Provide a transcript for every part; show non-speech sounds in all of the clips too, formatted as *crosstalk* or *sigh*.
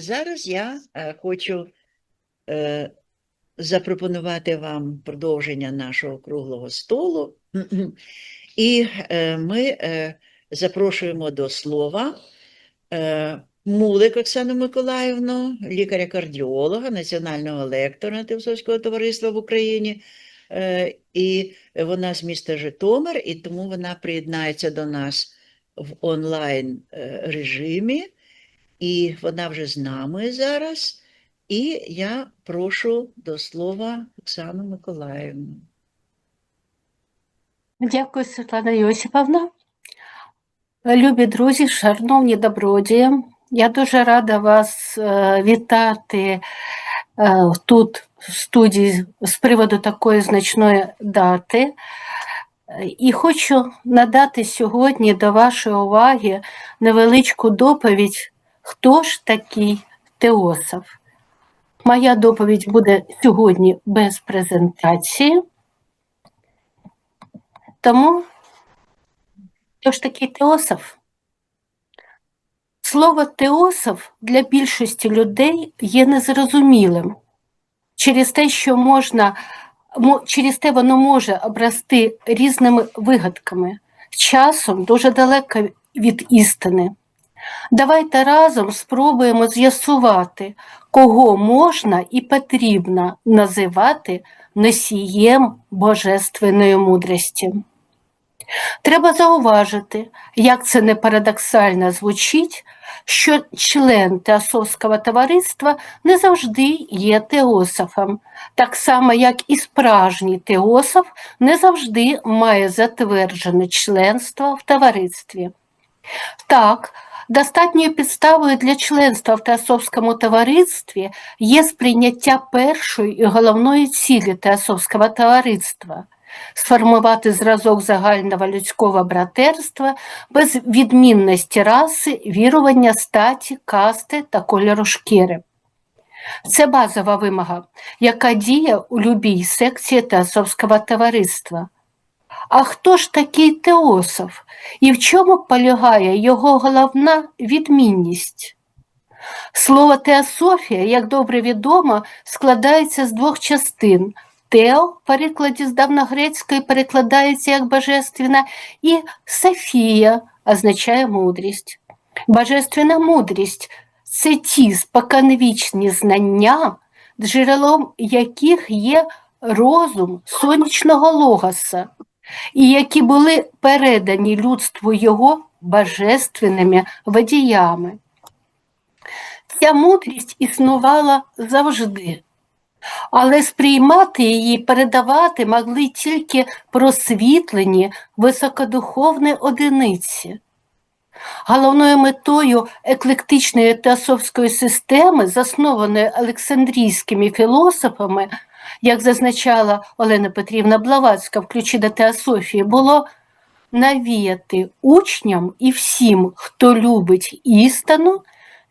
зараз я е, хочу е, запропонувати вам продовження нашого круглого столу. І е, ми запрошуємо до слова Мулик Оксану Миколаївну, лікаря-кардіолога, національного лектора Тевсовського товариства в Україні. І вона з міста Житомир, і тому вона приєднається до нас в онлайн режимі, і вона вже з нами зараз. І я прошу до слова Оксану Миколаївну. Дякую, Світлана Йосиповна. Любі друзі, шановні добродії, я дуже рада вас е, вітати е, тут в студії з приводу такої значної дати. І хочу надати сьогодні до вашої уваги невеличку доповідь, хто ж такий Теософ. Моя доповідь буде сьогодні без презентації. Тому, хто ж такий теософ? Слово теософ для більшості людей є незрозумілим через те, що можна, через те воно може обрасти різними вигадками, часом дуже далеко від істини. Давайте разом спробуємо з'ясувати, кого можна і потрібно називати носієм божественної мудрості. Треба зауважити, як це не парадоксально звучить, що член Теософського товариства не завжди є теософом, так само, як і справжній теософ не завжди має затверджене членство в товаристві. Так, достатньою підставою для членства в Теософському товаристві є сприйняття першої і головної цілі Теософського товариства сформувати зразок загального людського братерства без відмінності раси, вірування, статі, касти та кольору шкіри. Це базова вимога, яка діє у любій секції Теософського товариства. А хто ж такий теософ і в чому полягає його головна відмінність? Слово теософія, як добре відомо, складається з двох частин. Тео в перекладі з давногрецької перекладається як божественна, і Софія означає мудрість. Божественна мудрість це ті споконвічні знання, джерелом яких є розум сонячного логоса, і які були передані людству його божественними водіями. Ця мудрість існувала завжди, але сприймати її, передавати могли тільки просвітлені високодуховні одиниці. Головною метою еклектичної теософської системи, заснованої Олександрійськими філософами, як зазначала Олена Петрівна Блаватська в ключі до теософії, було навіяти учням і всім, хто любить істину,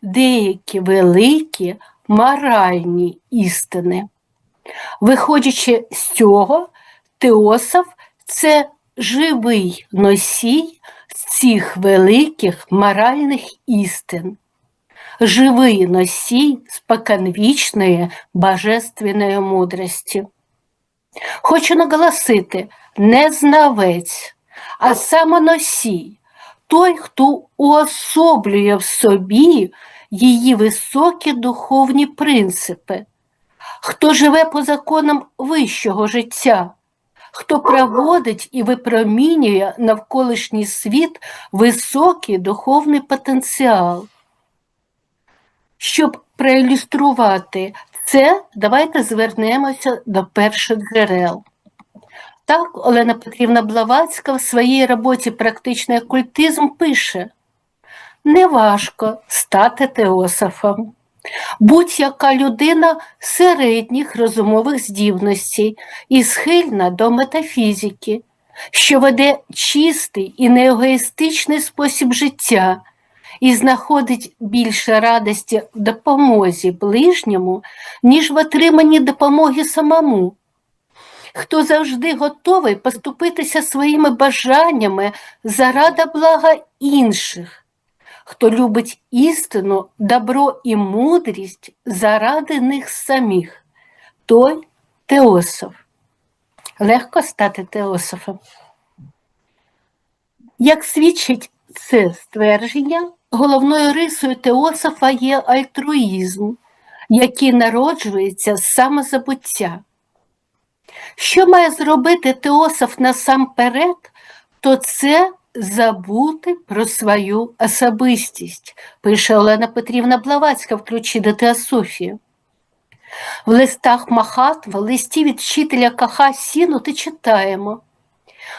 деякі великі моральні істини. Виходячи з цього, теософ це живий носій цих великих моральних істин, живий носій споконвічної божественної мудрості. Хочу наголосити, не знавець, а саме носій, той, хто уособлює в собі її високі духовні принципи, хто живе по законам вищого життя, хто проводить і випромінює навколишній світ високий духовний потенціал. Щоб проілюструвати це, давайте звернемося до перших джерел. Так, Олена Петрівна Блаватська в своїй роботі Практичний окультизм пише: неважко стати теософом. Будь-яка людина середніх розумових здібностей і схильна до метафізики, що веде чистий і неегоїстичний спосіб життя і знаходить більше радості в допомозі ближньому, ніж в отриманні допомоги самому. Хто завжди готовий поступитися своїми бажаннями заради блага інших, хто любить істину, добро і мудрість заради них самих, той теософ. Легко стати теософом. Як свідчить це ствердження, головною рисою теософа є альтруїзм, який народжується з самозабуття. Що має зробити теософ насамперед, то це забути про свою особистість, пише Олена Петрівна Блавацька в ключі до теософії. В листах Махатма, листі від вчителя Каха Сінути читаємо.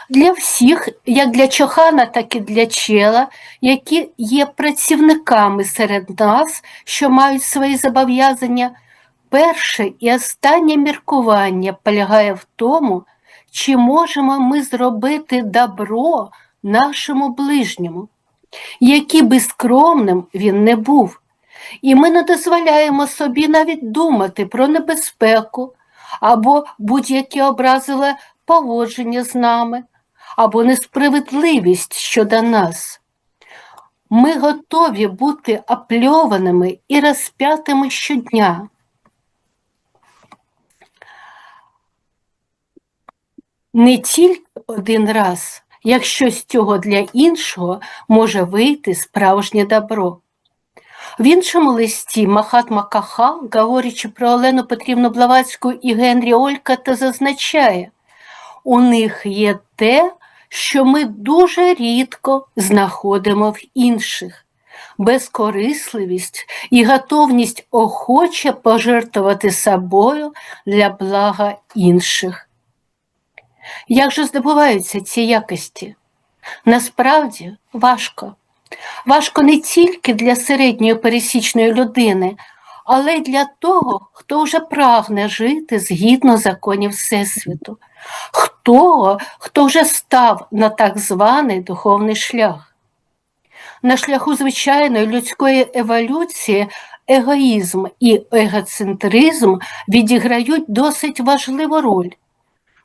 Для всіх, як для Чохана, так і для чела, які є працівниками серед нас, що мають свої зобов'язання, перше і останнє міркування полягає в тому, чи можемо ми зробити добро нашому ближньому, який би скромним він не був. І ми не дозволяємо собі навіть думати про небезпеку або будь-які образливе поводження з нами, або несправедливість щодо нас. Ми готові бути опльованими і розп'ятими щодня. Не тільки один раз, якщо з цього для іншого може вийти справжнє добро. В іншому листі Махатма Каха, говорячи про Олену Петрівну Блаватську і Генрі Ольката, зазначає, у них є те, що ми дуже рідко знаходимо в інших безкорисливість і готовність охоче пожертвувати собою для блага інших. Як же здобуваються ці якості? Насправді важко. Важко не тільки для середньої пересічної людини, але й для того, хто вже прагне жити згідно законів Всесвіту, хто, хто вже став на так званий духовний шлях. На шляху звичайної людської еволюції егоїзм і егоцентризм відіграють досить важливу роль.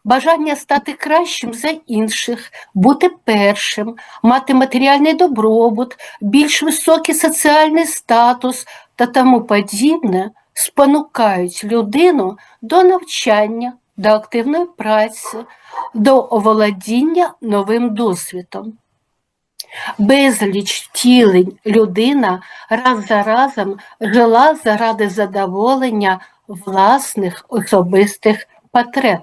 Бажання стати кращим за інших, бути першим, мати матеріальний добробут, більш високий соціальний статус та тому подібне спонукають людину до навчання, до активної праці, до оволодіння новим досвідом. Безліч тілень людина раз за разом жила заради задоволення власних особистих потреб.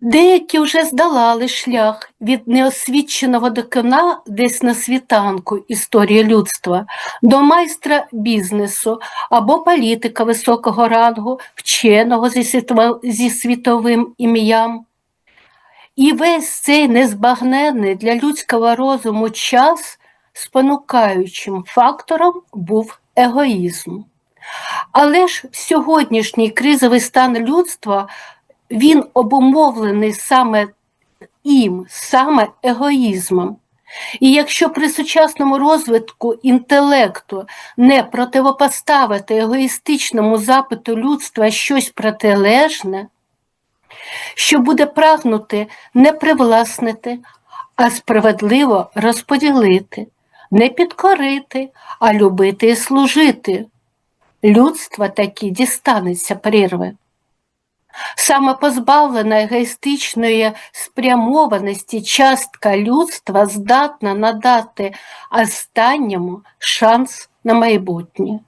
Деякі вже здолали шлях від неосвіченого дикуна десь на світанку історії людства до майстра бізнесу або політика високого рангу, вченого зі світовим ім'ям. І весь цей незбагненний для людського розуму час спонукаючим фактором був егоїзм. Але ж сьогоднішній кризовий стан людства він обумовлений саме їм, саме егоїзмом. І якщо при сучасному розвитку інтелекту не противопоставити егоїстичному запиту людства щось протилежне, що буде прагнути не привласнити, а справедливо розподілити, не підкорити, а любити і служити, людство таки дістанеться прірви. Саме позбавлена егоїстичної спрямованості частка людства здатна надати останньому шанс на майбутнє.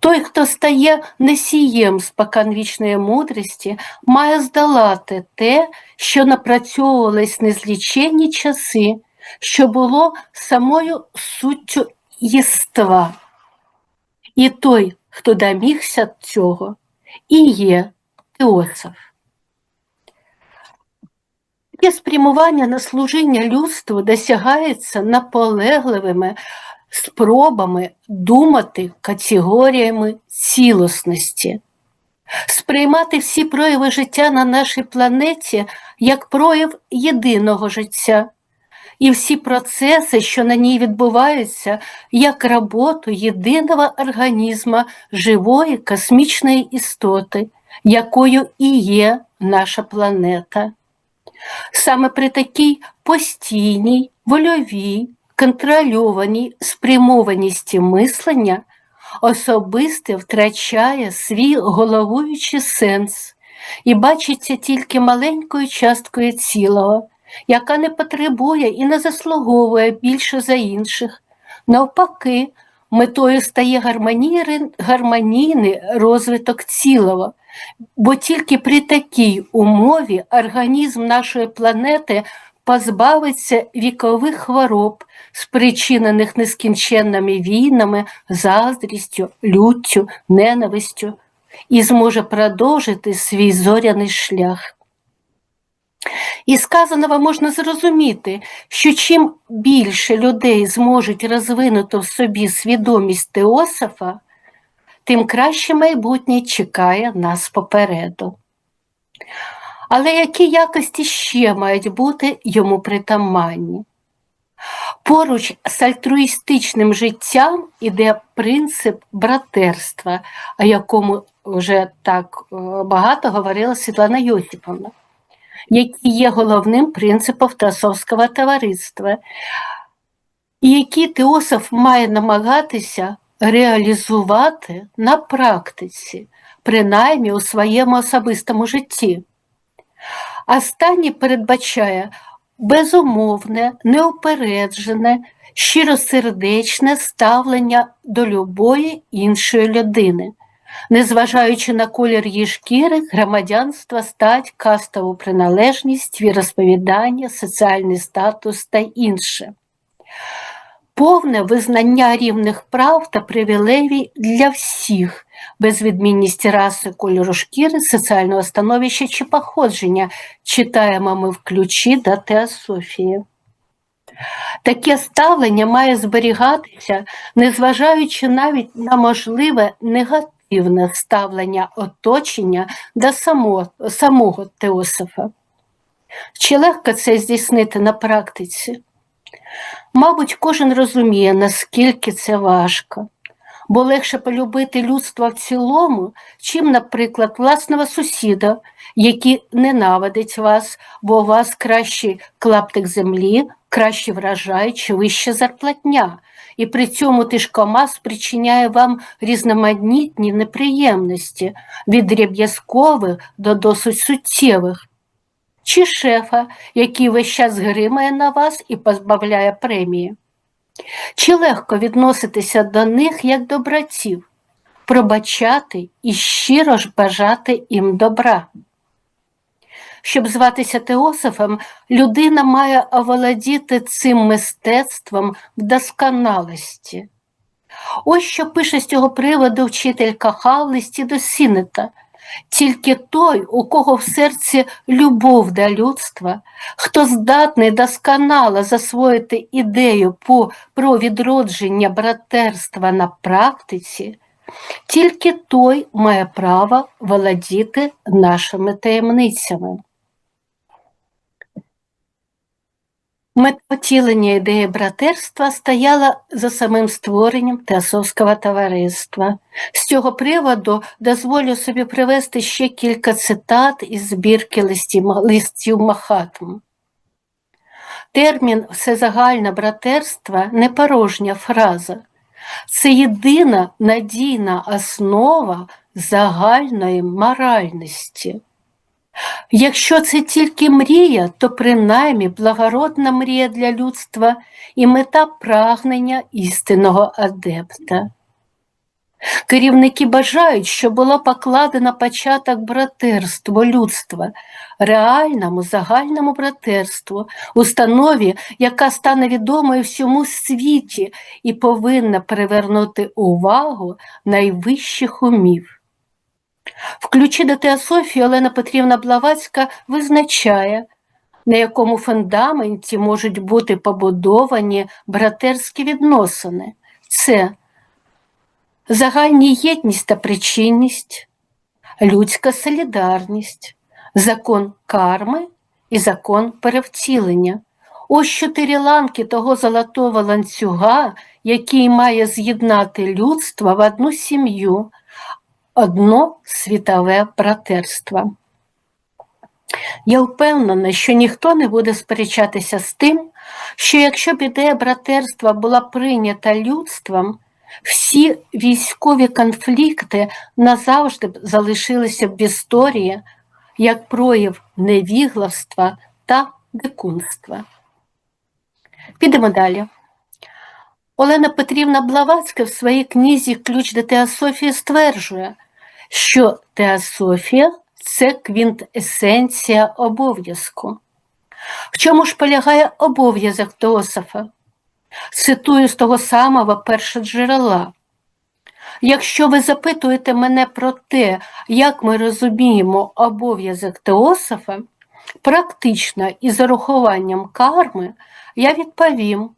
Той, хто стає носієм споконвічної мудрості, має здолати те, що напрацьовувалось незліченні часи, що було самою суттю єства. І той, хто домігся цього, і є теософ. Таке спрямування на служіння людству досягається наполегливими спробами думати категоріями цілісності, сприймати всі прояви життя на нашій планеті як прояв єдиного життя, і всі процеси, що на ній відбуваються, як роботу єдиного організму живої космічної істоти, якою і є наша планета. Саме при такій постійній, вольовій, контрольованій спрямованісті мислення особисте втрачає свій головуючий сенс і бачиться тільки маленькою часткою цілого, яка не потребує і не заслуговує більше за інших. Навпаки, метою стає гармонійний, розвиток цілого, бо тільки при такій умові організм нашої планети позбавиться вікових хвороб, спричинених нескінченними війнами, заздрістю, люттю, ненавистю, і зможе продовжити свій зоряний шлях. Із сказаного можна зрозуміти, що чим більше людей зможуть розвинути в собі свідомість Теософа, тим краще майбутнє чекає нас попереду. Але які якості ще мають бути йому притаманні? Поруч з альтруїстичним життям іде принцип братерства, о якому вже так е, багато говорила Світлана Йосиповна, який є головним принципом Теософського товариства, і який Теософ має намагатися реалізувати на практиці, принаймні у своєму особистому житті. Останній передбачає безумовне, неупереджене, щиросердечне ставлення до любої іншої людини, незважаючи на колір її шкіри, громадянство, стать, кастову приналежність, віросповідання, соціальний статус та інше. Повне визнання рівних прав та привілеїв для всіх, без відмінності раси, кольору шкіри, соціального становища чи походження, читаємо ми в ключі до теософії. Таке ставлення має зберігатися, незважаючи навіть на можливе негативне ставлення оточення до самого, самого теософа. Чи легко це здійснити на практиці? Мабуть, кожен розуміє, наскільки це важко, бо легше полюбити людство в цілому, чим, наприклад, власного сусіда, який ненавидить вас, бо у вас кращий клаптик землі, кращий врожай чи вища зарплатня, і при цьому тишкома спричиняє вам різноманітні неприємності від дріб'язкових до досить суттєвих чи шефа, який весь час гримає на вас і позбавляє премії? Чи легко відноситися до них як до братів, пробачати і щиро ж бажати їм добра? Щоб зватися Теософом, людина має оволодіти цим мистецтвом в досконалості. Ось що пише з цього приводу вчителька Ха листі до Сінета – тільки той, у кого в серці любов до людства, хто здатний досконало засвоїти ідею про відродження братерства на практиці, тільки той має право володіти нашими таємницями. Метотілення ідеї братерства стояла за самим створенням Теософського товариства. З цього приводу дозволю собі привести ще кілька цитат із збірки листів, листів Махатм. Термін всезагальне братерство не порожня фраза. Це єдина надійна основа загальної моральності. Якщо це тільки мрія, то принаймні благородна мрія для людства і мета прагнення істинного адепта. Керівники бажають, щоб було покладено початок братерству людства, реальному загальному братерству, установі, яка стане відомою всьому світі і повинна привернути увагу найвищих умів. В ключі до теософії Олена Петрівна Блавацька визначає, на якому фундаменті можуть бути побудовані братерські відносини. Це загальні єдність та причинність, людська солідарність, закон карми і закон перевтілення. Ось чотири ланки того золотого ланцюга, який має з'єднати людство в одну сім'ю, одно світове братерство. Я впевнена, що ніхто не буде сперечатися з тим, що якщо б ідея братерства була прийнята людством, всі військові конфлікти назавжди б залишилися в історії як прояв невігластва та дикунства. Підемо далі. Олена Петрівна Блаватська в своїй книзі Ключ до теософії стверджує, що теософія це квінтесенція обов'язку. В чому ж полягає обов'язок теософа? Цитую з того самого першоджерела. Якщо ви запитуєте мене про те, як ми розуміємо обов'язок теософа, практично і з урахуванням карми, я відповім,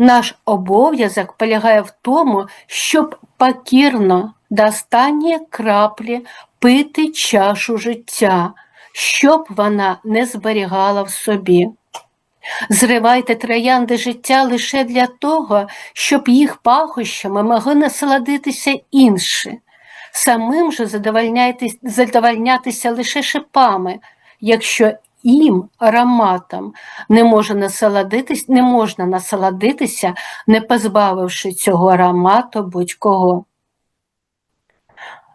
наш обов'язок полягає в тому, щоб покірно до останньої краплі пити чашу життя, щоб вона не зберігала в собі. Зривайте троянди життя лише для того, щоб їх пахощами могли насолодитися інші. Самим же задовольнятися лише шипами, якщо їм ароматом не, може насолодитись, не можна насолодитися, не позбавивши цього аромату будь-кого.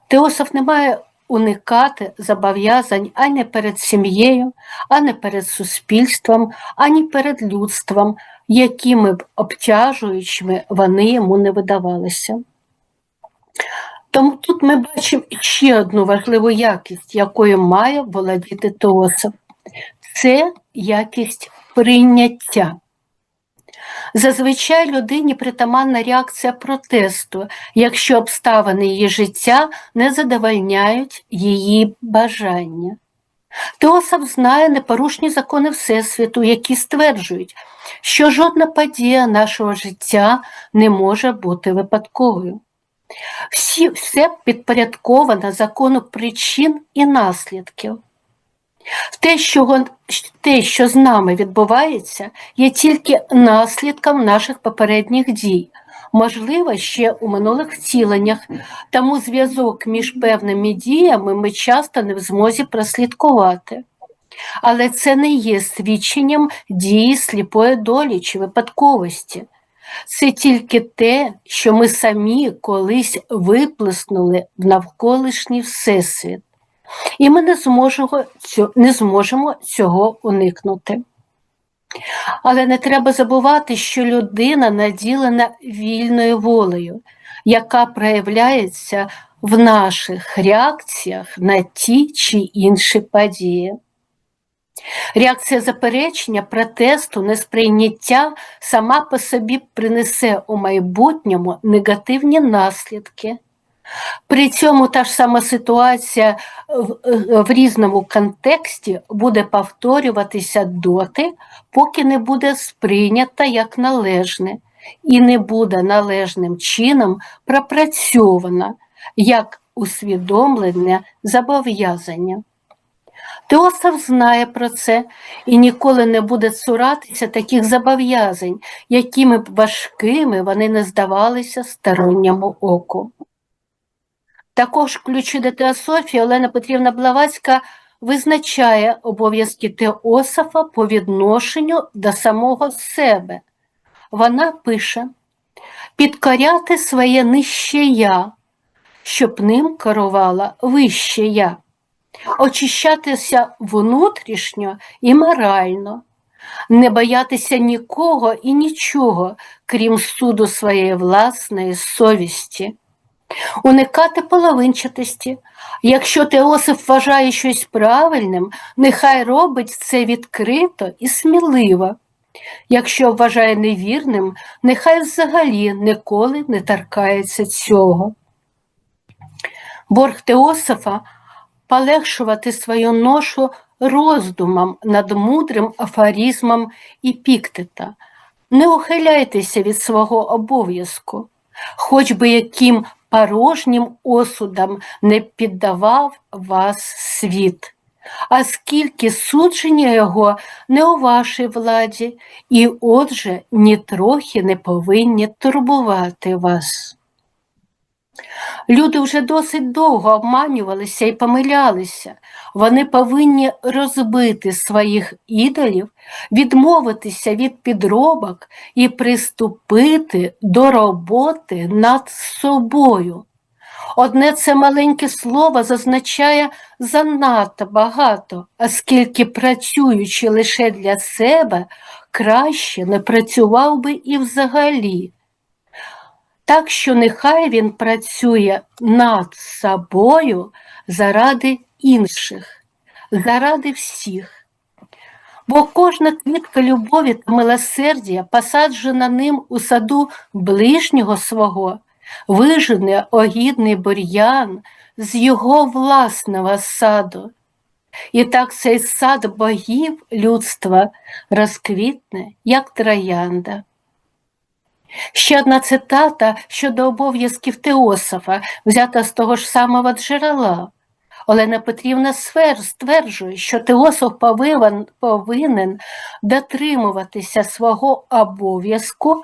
Теософ не має уникати зобов'язань ані перед сім'єю, ані перед суспільством, ані перед людством, якими б обтяжуючими вони йому не видавалися. Тому тут ми бачимо ще одну важливу якість, якою має володіти Теософ. Це якість прийняття. Зазвичай людині притаманна реакція протесту, якщо обставини її життя не задовольняють її бажання. Теософ знає непорушні закони Всесвіту, які стверджують, що жодна подія нашого життя не може бути випадковою. Всі, все підпорядковано закону причин і наслідків. Те що, те, що з нами відбувається, є тільки наслідком наших попередніх дій, можливо, ще у минулих втіленнях, тому зв'язок між певними діями ми часто не в змозі прослідкувати. Але це не є свідченням дії сліпої долі чи випадковості. Це тільки те, що ми самі колись виплеснули в навколишній всесвіт, і ми не зможемо, не зможемо цього уникнути. Але не треба забувати, що людина наділена вільною волею, яка проявляється в наших реакціях на ті чи інші події. Реакція заперечення, протесту, несприйняття сама по собі принесе у майбутньому негативні наслідки. При цьому та ж сама ситуація в, в різному контексті буде повторюватися доти, поки не буде сприйнята як належне і не буде належним чином пропрацьована як усвідомлене зобов'язання. Теософ знає про це і ніколи не буде цуратися таких зобов'язань, якими б важкими вони не здавалися сторонньому оку. Також ключі до теософії Олена Петрівна Блаватська визначає обов'язки теософа по відношенню до самого себе. Вона пише: підкоряти своє нижче я, щоб ним керувала вище я, очищатися внутрішньо і морально, не боятися нікого і нічого, крім суду своєї власної совісті уникати половинчатості. Якщо Теосиф вважає щось правильним, нехай робить це відкрито і сміливо. Якщо вважає невірним, нехай взагалі ніколи не торкається цього. Борг Теософа полегшувати свою ношу роздумом над мудрим афоризмом Епіктета. Не ухиляйтеся від свого обов'язку, хоч би яким порожнім осудом не піддавав вас світ, а скільки судження його не у вашій владі, і отже нітрохи не повинні турбувати вас. Люди вже досить довго обманювалися і помилялися. Вони повинні розбити своїх ідолів, відмовитися від підробок і приступити до роботи над собою. Одне це маленьке слово зазначає занадто багато, оскільки працюючи лише для себе, краще не працював би і взагалі. Так що нехай він працює над собою заради інших, заради всіх. Бо кожна квітка любові та милосердя, посаджена ним у саду ближнього свого, вижене огідний бур'ян з його власного саду. І так цей сад богів людства розквітне, як троянда. Ще одна цитата щодо обов'язків Теософа, взята з того ж самого джерела. Олена Петрівна стверджує, що Теософ повинен, повинен дотримуватися свого обов'язку,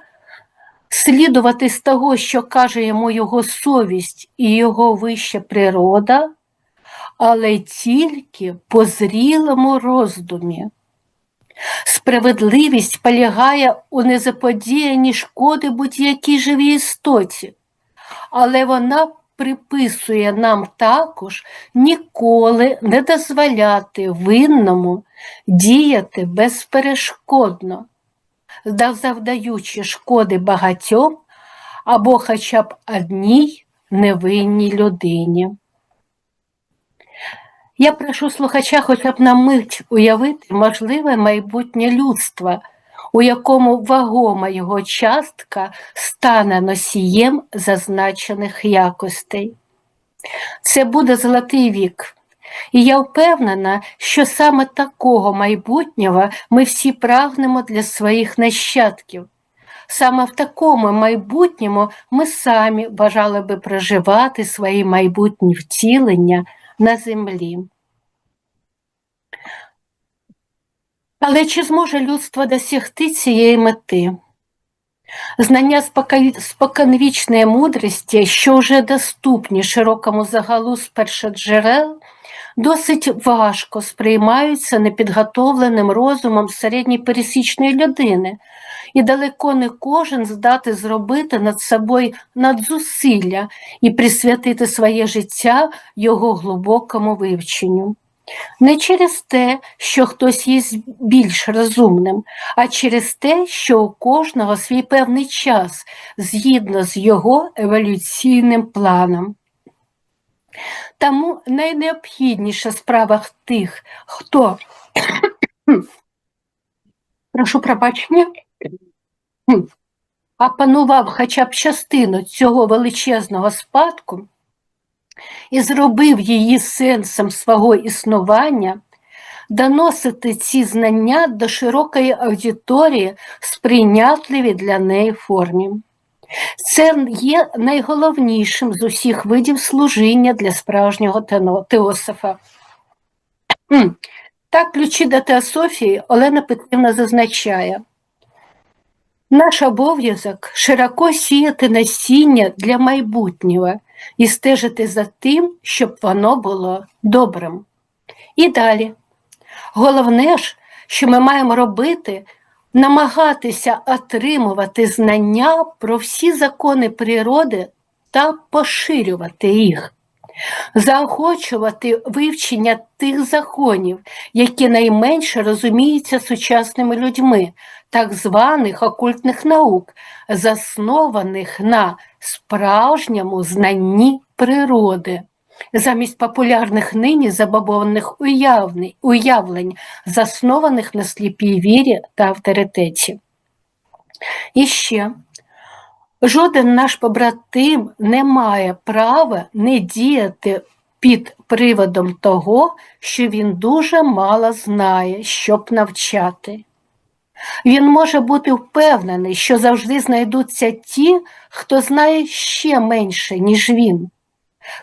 слідувати з того, що каже йому його совість і його вища природа, але тільки по зрілому роздумі. Справедливість полягає у незаподіянні шкоди будь-якій живій істоті, але вона приписує нам також ніколи не дозволяти винному діяти безперешкодно, завдаючи шкоди багатьом або хоча б одній невинній людині. Я прошу слухача хоча б на мить уявити можливе майбутнє людства, у якому вагома його частка стане носієм зазначених якостей. Це буде золотий вік. І я впевнена, що саме такого майбутнього ми всі прагнемо для своїх нащадків. Саме в такому майбутньому ми самі бажали би проживати свої майбутні втілення на землі. Але чи зможе людство досягти цієї мети? Знання споконвічної мудрості, що вже доступні широкому загалу з першоджерел, досить важко сприймаються непідготовленим розумом середньопересічної людини, і далеко не кожен здати зробити над собою надзусилля і присвятити своє життя його глибокому вивченню. Не через те, що хтось є більш розумним, а через те, що у кожного свій певний час згідно з його еволюційним планом. Тому найнеобхідніша в справах тих, хто *coughs* прошу пробачення, *coughs* опанував хоча б частину цього величезного спадку і зробив її сенсом свого існування, доносити ці знання до широкої аудиторії в сприйнятливій для неї формі. Це є найголовнішим з усіх видів служіння для справжнього теософа. Так, ключі до теософії Олена Петрівна зазначає. Наш обов'язок широко сіяти насіння для майбутнього і стежити за тим, щоб воно було добрим. І далі. Головне ж, що ми маємо робити, намагатися отримувати знання про всі закони природи та поширювати їх, заохочувати вивчення тих законів, які найменше розуміються сучасними людьми, так званих окультних наук, заснованих на справжньому знанні природи, замість популярних нині забобонних уявлень, заснованих на сліпій вірі та авторитеті. І ще жоден наш побратим не має права не діяти під приводом того, що він дуже мало знає, щоб навчати. Він може бути впевнений, що завжди знайдуться ті, хто знає ще менше, ніж він.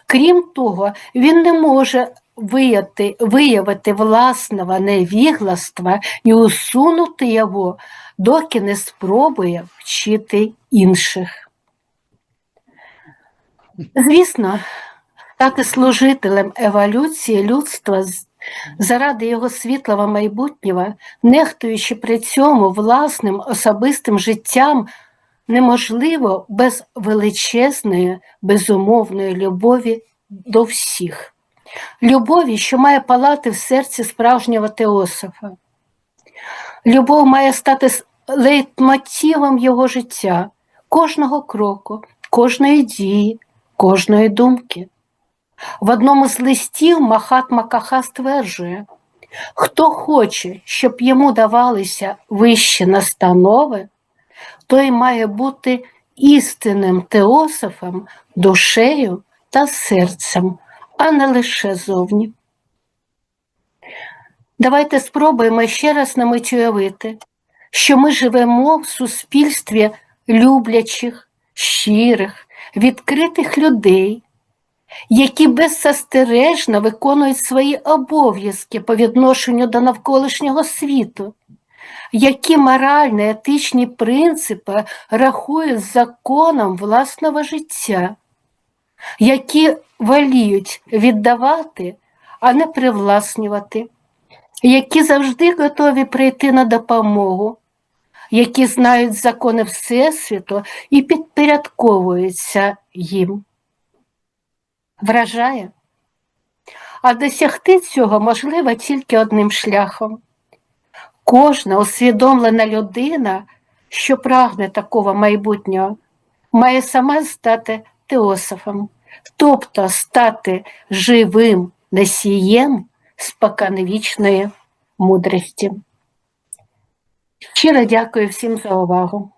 Крім того, він не може вияти, виявити власного невігластва і усунути його, доки не спробує вчити інших. Звісно, стати служителем еволюції людства заради його світлого майбутнього, нехтуючи при цьому власним особистим життям, неможливо без величезної, безумовної любові до всіх. Любові, що має палати в серці справжнього теософа. Любов має стати лейтмотивом його життя, кожного кроку, кожної дії, кожної думки. В одному з листів Махатма Каха стверджує, хто хоче, щоб йому давалися вищі настанови, той має бути істинним теософом душею та серцем, а не лише зовні. Давайте спробуємо ще раз на мить уявити, що ми живемо в суспільстві люблячих, щирих, відкритих людей, які беззастережно виконують свої обов'язки по відношенню до навколишнього світу, які морально-етичні принципи рахують законом власного життя, які воліють віддавати, а не привласнювати, які завжди готові прийти на допомогу, які знають закони Всесвіту і підпорядковуються їм. Вражає. А досягти цього можливо тільки одним шляхом. Кожна усвідомлена людина, що прагне такого майбутнього, має сама стати теософом, тобто стати живим носієм споконвічної мудрості. Щиро дякую всім за увагу.